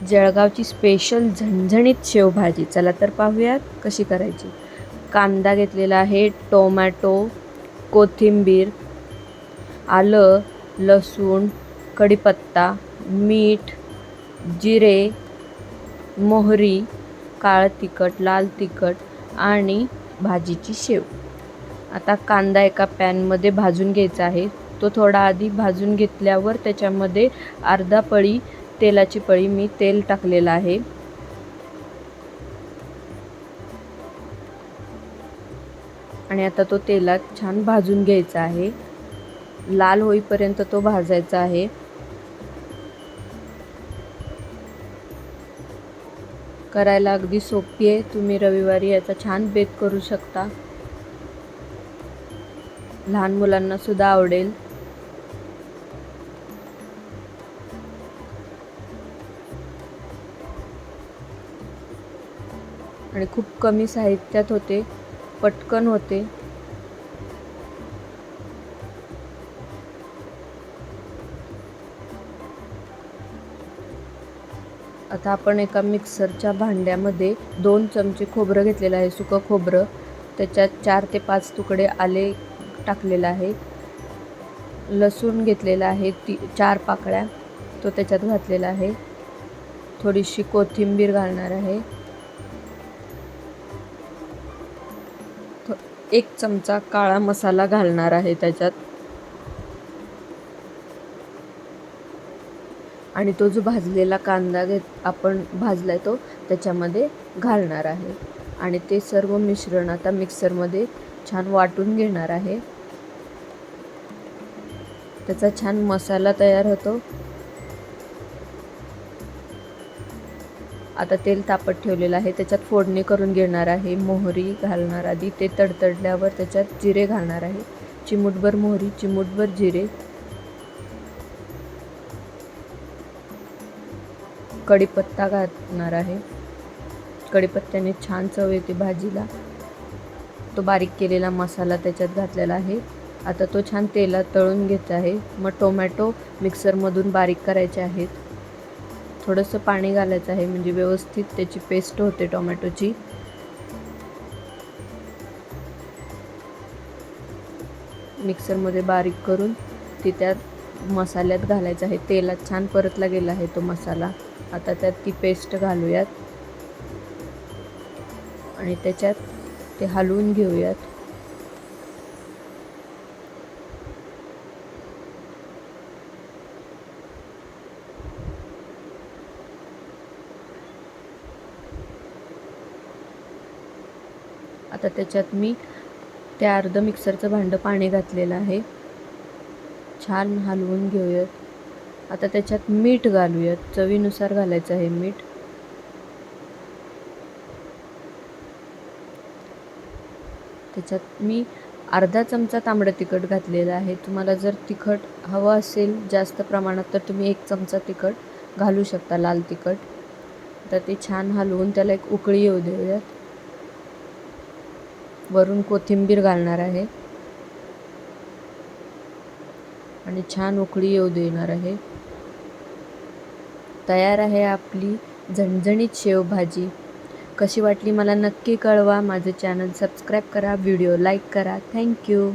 जळगावची स्पेशल झणझणीत शेवभाजी. चला तर पाहूयात कशी करायची. कांदा घेतलेला आहे टोमॅटो कोथिंबीर आलं लसूण कढीपत्ता मीठ जिरे मोहरी काळं तिखट लाल तिखट आणि भाजीची शेव. आता कांदा एका पॅनमध्ये भाजून घ्यायचा आहे. तो थोडा आधी भाजून घेतल्यावर त्याच्यामध्ये अर्धा पळी तेलाची पळी मी तेल टाकलेलं आहे. आणि आता तो तेलात छान भाजून घ्यायचा आहे. लाल होईपर्यंत तो भाजायचा आहे. करायला अगदी सोपी आहे. तुम्ही रविवारी याचा छान बेत करू शकता. लहान मुलांना सुद्धा आवडेल. आणि खूप कमी साहित्यात होते पटकन होते. आता आपण एका मिक्सरच्या भांड्यामध्ये दोन चमचे खोबरं घेतलेलं आहे सुकं खोबरं. त्याच्यात चार ते पाच तुकडे आले टाकलेलं आहे. लसूण घेतलेला आहे ती चार पाकळ्या तो त्याच्यात घातलेला आहे. थोडीशी कोथिंबीर घालणार आहे. एक चमचा काळा मसाला घालणार आहे त्याच्यात. आणि तो जो भाजलेला कांदा घेत आपण भाजलाय तो त्याच्यामध्ये घालणार आहे. आणि ते सर्व मिश्रण आता मिक्सरमध्ये छान वाटून घेणार आहे. त्याचा छान मसाला तयार होतो. आता तेल तापत ठेवलेलं आहे. त्याच्यात फोडणी करून घेणार आहे. मोहरी घालणार आधी. ते तडतडल्यावर त्याच्यात जिरे घालणार आहे. चिमूटभर मोहरी चिमूटभर जिरे. कढीपत्ता घालणार आहे. कढीपत्त्याने छान चव येते भाजीला. तो बारीक केलेला मसाला त्याच्यात घातलेला आहे. आता तो छान तेलात तळून घेत आहे. मग टोमॅटो मिक्सरमधून बारीक करायचे आहेत. थोडंसं पाणी घालायचं आहे म्हणजे व्यवस्थित त्याची पेस्ट होते टोमॅटोची. मिक्सरमध्ये बारीक करून ती त्यात मसाल्यात घालायचं आहे. तेलात छान परतला गेला आहे तो मसाला. आता त्यात ती पेस्ट घालूयात. आणि त्याच्यात ते हलवून घेऊयात. आता त्याच्यात मी त्या अर्ध मिक्सरचं भांडं पाणी घातलेलं आहे. छान हलवून घेऊयात. आता त्याच्यात मीठ घालूयात. चवीनुसार घालायचं आहे मीठ. त्याच्यात मी अर्धा चमचा तांबडं तिखट घातलेलं आहे. तुम्हाला जर तिखट हवं असेल जास्त प्रमाणात तर तुम्ही एक चमचा तिखट घालू शकता लाल तिखट. तर ते छान हलवून त्याला एक उकळी येऊ देऊयात. वरून कोथिंबीर घालणार आहे. आणि छान उकळी येऊ देणार आहे. तयार आहे आपली झणझणीत शेवभाजी. कशी वाटली मला नक्की कळवा. माझं चॅनल सबस्क्राईब करा व्हिडिओ लाईक करा. Thank you.